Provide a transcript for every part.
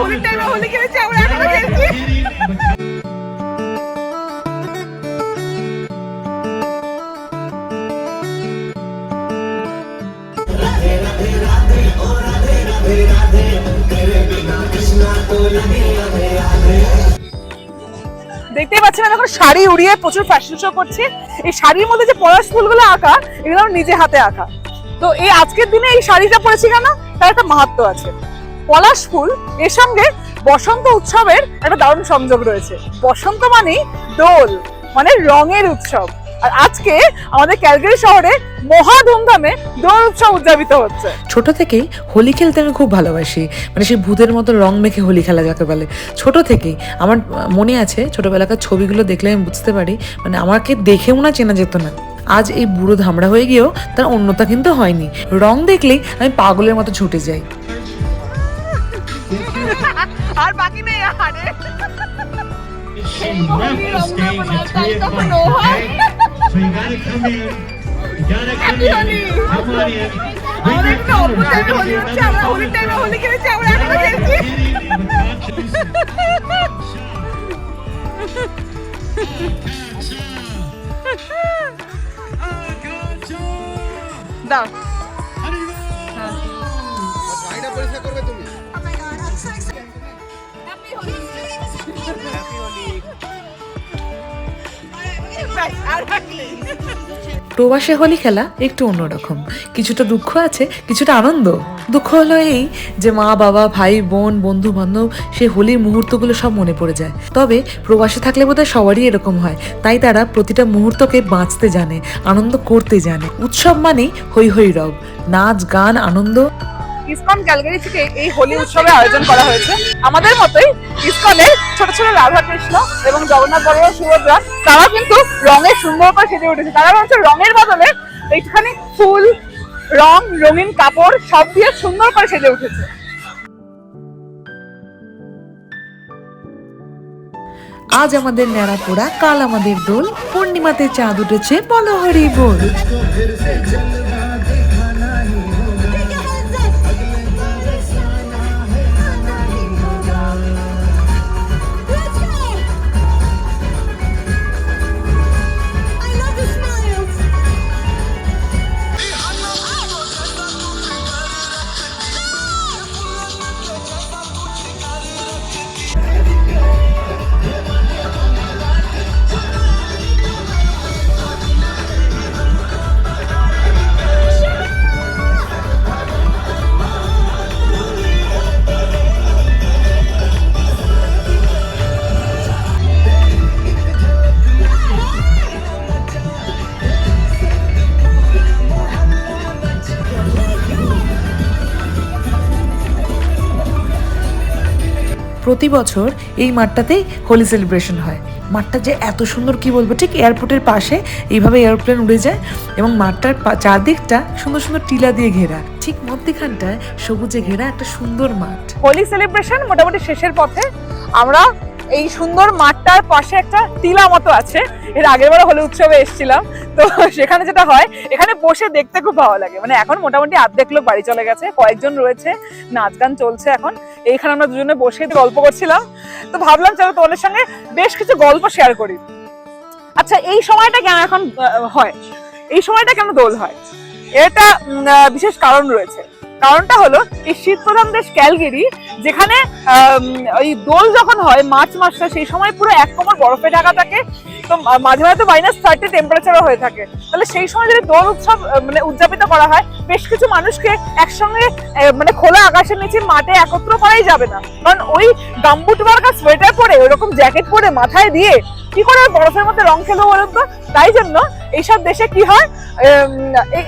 হোলির টাইমে হোলি খেলেছি আমরা এখনও খেলছি। দেখতেই পাচ্ছেন আমি এখন শাড়ি উড়িয়ে প্রচুর ফ্যাশন শো করছি। এই শাড়ির মধ্যে যে পলাশ ফুলগুলো আঁকা এগুলো আমার নিজে হাতে আঁকা। তো এই আজকের দিনে এই শাড়িটা পরেছি কেন? তার একটা মাহাত্ম আছে। পলাশ ফুল এর সঙ্গে বসন্ত উৎসবের একটা দারুণ সংযোগ রয়েছে। বসন্ত মানেই দোল মানে রঙের উৎসব। আর আজকে আমাদের ক্যালগারি শহরে মহা ধুমধামে দোল উৎসব উদযাপিত হচ্ছে। ছোট থেকেই হোলি খেলতে আমি খুব ভালোবাসি। মানে সেই ভূতের মতো রং মেখে হোলি খেলা যাকে বলে। ছোট থেকেই আমার মনে আছে ছোটবেলাকার ছবিগুলো দেখলে আমি বুঝতে পারি মানে আমাকে দেখেও না চেনা যেত না। আজ এই বুড়ো ধামড়া হয়ে গিয়েও তার অন্যতা কিন্তু হয়নি। রং দেখলেই আমি পাগলের মতো ছুটে যাই। আর বাকি নেই আরে She left the stage at 3 o'clock, okay? So you gotta come in. You gotta come Happy in. Holi! Come on in. Bring আমাদের your একটা অদ্ভুত টাইমে হোলি colors. হচ্ছে আমরা হোলির টাইমে প্রবাসে হোলি খেলা একটু অন্যরকম। কিছুটা দুঃখ আছে, কিছুটা আনন্দ। দুঃখ হলো এই যে মা, বাবা, ভাই, বোন বন্ধু বান্ধব সেই হোলির মুহূর্তগুলো সব মনে পড়ে যায়। তবে প্রবাসে থাকলে বোধহয় সবারই এরকম হয়। তাই তারা প্রতিটা মুহূর্তকে বাঁচতে জানে, আনন্দ করতে জানে। উৎসব মানেই হৈ হৈ রব। নাচ, গান, আনন্দ। ইসকন ক্যালগারি থেকে এই হোলি উৎসবের আয়োজন করা হয়েছে। আমাদের মতোই ইসকনের ছোট ছোট রাধা কৃষ্ণ এবং জগন্নাথ বড় সুভদ্রা, তারা কিন্তু রঙের সুন্দর করে সেজে উঠেছে। তারা হচ্ছে রঙের বদলে একটুখানি ফুল, রং, রঙিন কাপড় সব দিয়ে সুন্দর করে সেজে উঠেছে। আজ আমাদের ন্যাড়া পোড়া, কাল আমাদের দোল। পূর্ণিমাতে চাঁদ উঠেছে বলো হরি বল প্রতি বছর এই মাঠটাতেই হোলি সেলিব্রেশন হয়। মাঠটা যে এত সুন্দর কি বলব, ঠিক এয়ারপোর্টের পাশে এইভাবে এয়ারপ্লেন উড়ে যায় এবং মাঠটার চারদিকটা সুন্দর সুন্দর টিলা দিয়ে ঘেরা। ঠিক মধ্যখানটায় সবুজে ঘেরা একটা সুন্দর মাঠ। হোলি সেলিব্রেশন মোটামুটি শেষের পথে। আমরা এই সুন্দর মাঠটার পাশে একটা টিলা মতো আছে। এর আগের বার হোলি উৎসবে এসেছিলাম। তো সেখানে যেটা হয়, এখানে বসে দেখতে খুব ভালো লাগে। মানে এখন মোটামুটি আর্ধেক লোক বাড়ি চলে গেছে, কয়েকজন রয়েছে, নাচ গান চলছে এখন। এইখানে আমরা দুজনে বসে গল্প করছিলাম। তো ভাবলাম চলো তোমাদের সঙ্গে বেশ কিছু গল্প শেয়ার করি। আচ্ছা এই সময়টা কেন এখন হয়? এই সময়টা কেন দোল হয়? এটা বিশেষ কারণ রয়েছে। কারণটা হলো, এই শীত প্রধান দেশ ক্যালগেরি যেখানে ওই দোল যখন হয়, মার্চ মাসটা, সেই সময় পুরো এক কোমর বরফে ঢাকা থাকে। তো মাঝে মাঝে মাইনাস থার্টি টেম্পারেচারও হয়ে থাকে। তাহলে সেই সময় যদি দোল উৎসব মানে উদযাপিত করা হয়, বেশ কিছু মানুষকে একসঙ্গে মানে খোলা আকাশের নিচে মাঠে একত্র করাই যাবে না। কারণ ওই গাম্বুট মার্কা সোয়েটার পরে, ওরকম জ্যাকেট পরে মাথায় দিয়ে কি করে বরফের মধ্যে রং খেলব বলুন তো? তাই জন্য এইসব দেশে কি হয়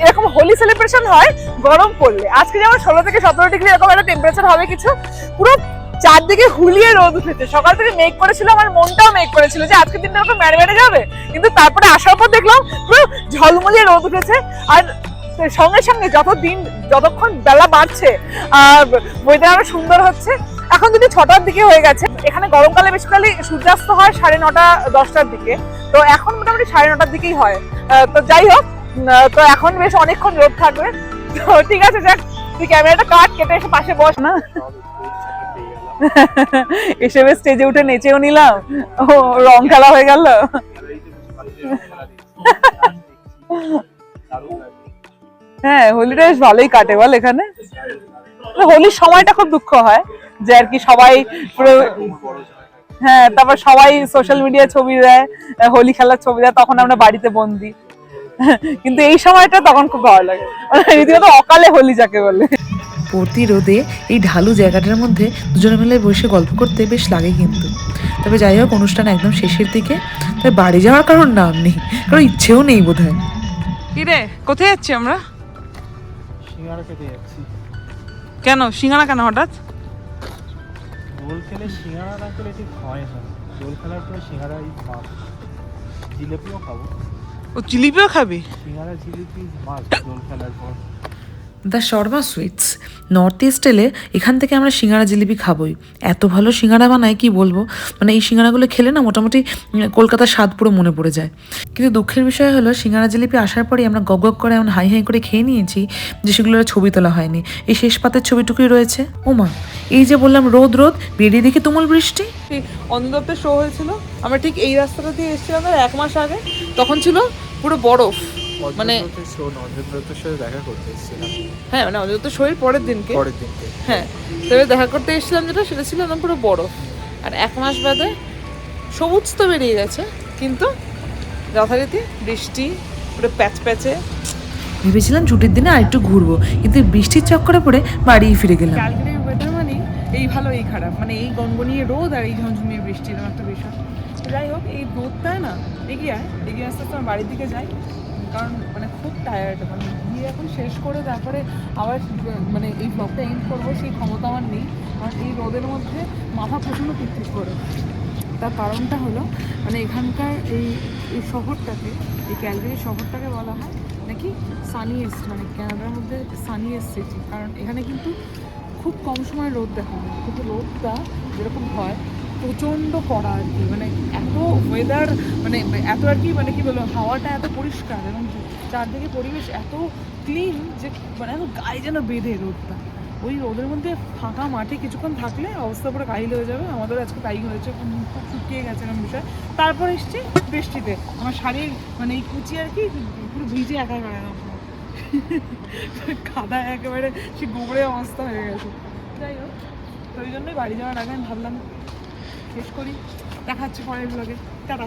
এরকম হোলি সেলিব্রেশন হয় গরম পড়লে। আজকে যেমন ষোলো থেকে সতেরো ডিগ্রি এরকম একটা টেম্পারেচার হবে কিছু, পুরো চারদিকে হুলিয়ে রোদ উঠেছে। সকাল থেকে মেঘ করেছিল, আমার মনটাও মেঘ করেছিল যে আজকের দিনটা এরকম মেরে মেরে যাবে। কিন্তু তারপরে আসার পর দেখলাম পুরো ঝলমলিয়ে রোদ উঠেছে। আর সঙ্গে সঙ্গে যত দিন, যতক্ষণ বেলা বাড়ছে, আর ওয়েদার আরও সুন্দর হচ্ছে এখন যদি ছটার দিকে হয়ে গেছে। এখানে গরমকালে বেসিক্যালি সূর্যাস্ত হয় সাড়ে নটা, দশটার দিকে। তো এখন মোটামুটি সাড়ে নটার দিকেই হয়। তো যাই হোক তো এখন বেশ অনেকক্ষণ রোদ থাকবে। তো ঠিক আছে, যাক, তুই ক্যামেরাটা কাট, কেটে এসে পাশে বস। না। এসে স্টেজে উঠে নেচেও নিলাম। ও, রং খেলা হয়ে গেল। হ্যাঁ হোলিটা বেশ ভালোই কাটে, বল এখানে? হোলির সময়টা খুব দুঃখ হয়। যে আর কি সবাই পুরো হ্যাঁ তারপর সবাই সোশ্যাল মিডিয়ায় ছবি দেয় হোলি খেলার ছবি দেয় তখন আমরা বাড়িতে বন্দি। কিন্তু এই সময়টা তখন খুব ভালো লাগে। মানে রীতিমতো অকালে হোলি যাকে বলে। প্রতি রোদে এই ঢালু জায়গাটার মধ্যে দুজনে মিলে বসে গল্প করতে বেশ লাগে কিন্তু। তবে যাই হোক অনুষ্ঠান একদম শেষের দিকে। তবে বাড়ি যাওয়ার কারণ নাম নেই কারণ ইচ্ছেও নেই বোধ হয় কি রে কোথায় যাচ্ছি আমরা? সিঙ্গারা খেতে যাচ্ছি। কেন? সিঙ্গারা কেন হঠাৎ? দোল খেলে সিঙ্গারা না খেলে ঠিক হয় না। দোল খেলার পরে সিঙ্গারাই মাছ জিলিপিও খাব। ও জিলিপিও খাবি? সিঙ্গারা জিলিপি মাছ দোল খেলার পর। The Sharma sweets. North east এলে এখান থেকে আমরা সিঙ্গারা জিলিপি খাবোই। এত ভালো সিঙ্গারা বানায়, কি বলব? মানে এই সিঙ্গারাগুলো খেলে না মোটামুটি কলকাতার স্বাদ পুরো মনে পড়ে যায়। কিন্তু দুঃখের বিষয় হলো, সিঙ্গারা জিলিপি আসার পরেই আমরা গগ করে এমন হাই হাই করে খেয়ে নিয়েছি যে সেগুলোর ছবি তোলা হয়নি। এই শেষ পাতের ছবিটুকুই রয়েছে। ওমা, এই যে বললাম রোদ রোদ, বেরিয়ে দেখি তুমুল বৃষ্টি। অন্ধপ্তে শো হয়েছিল। আমরা ঠিক এই রাস্তাটা দিয়ে এসেছিলাম এক মাস আগে। তখন ছিল পুরো বরফ। মানে সাথে দেখা করতে এসেছিলাম। হ্যাঁ মানে অন্তত শোয়ের পরের দিনকে। পরের দিনকে। হ্যাঁ তবে দেখা করতে এসেছিলাম যেটা সেটা ছিল একদম পুরো বরফ। আর এক মাস বাদে সবুজ তো বেরিয়ে গেছে কিন্তু যথারীতি বৃষ্টি পুরো প্যাচ প্যাচে। ভেবেছিলাম ছুটির দিনে আর একটু ঘুরবো কিন্তু বৃষ্টির চক্করে পড়ে বাড়িই ফিরে গেলাম। ক্যালকাটার ওয়েদার মানে এই ভালো এই খারাপ মানে এই গনগনিয়ে রোদ আর এই ঝমঝমিয়ে বৃষ্টি এরকম একটা বিষয়। যাই হোক এই রোদটা না এগিয়ে আয় এগিয়ে আস্তে আস্তে আমার বাড়ির দিকে যাই। কারণ মানে খুব টায়ার্ড মানে গিয়ে এখন শেষ করে তারপরে আবার মানে এই ব্লগটা এন্ড করব, সেই ক্ষমতা আমার নেই। কারণ এই রোদের মধ্যে মাথা প্রচণ্ড পিটপিট করে। তার কারণটা হলো মানে এখানকার এই এই শহরটাকে, এই ক্যালগারি শহরটাকে বলা হয়, নাকি সানিয়েস্ট মানে ক্যানাডার মধ্যে সানিয়েস্ট সিটি কারণ এখানে কিন্তু খুব কম সময় রোদ দেখা যায় কিন্তু রোদটা যেরকম হয় প্রচণ্ড কড়া আর কি। মানে এত ওয়েদার মানে এত আর কি মানে কি বলব, হাওয়াটা এত পরিষ্কার এবং চারদিকে পরিবেশ এত ক্লিন যে মানে এত গায়ে যেন বেঁধে রোদটা। ওই রোদের মধ্যে ফাঁকা মাঠে কিছুক্ষণ থাকলে অবস্থা পুরো কাহিল হয়ে যাবে। আমাদের আজকে তাই হয়েছে খুব শুকিয়ে গেছে এরকম বিষয়। তারপর এসছি বৃষ্টিতে। আমার শাড়ির মানে এই কুচি আর কি, পুরো ভিজে একা একা কাদা একেবারে সে গোবরে অবস্থা হয়ে গেছে। যাই হোক, তো ওই জন্যই বাড়ি যাওয়ার আগে আমি ভাবলাম শেষ করি। দেখাচ্ছি পরের ব্লগে টাটা।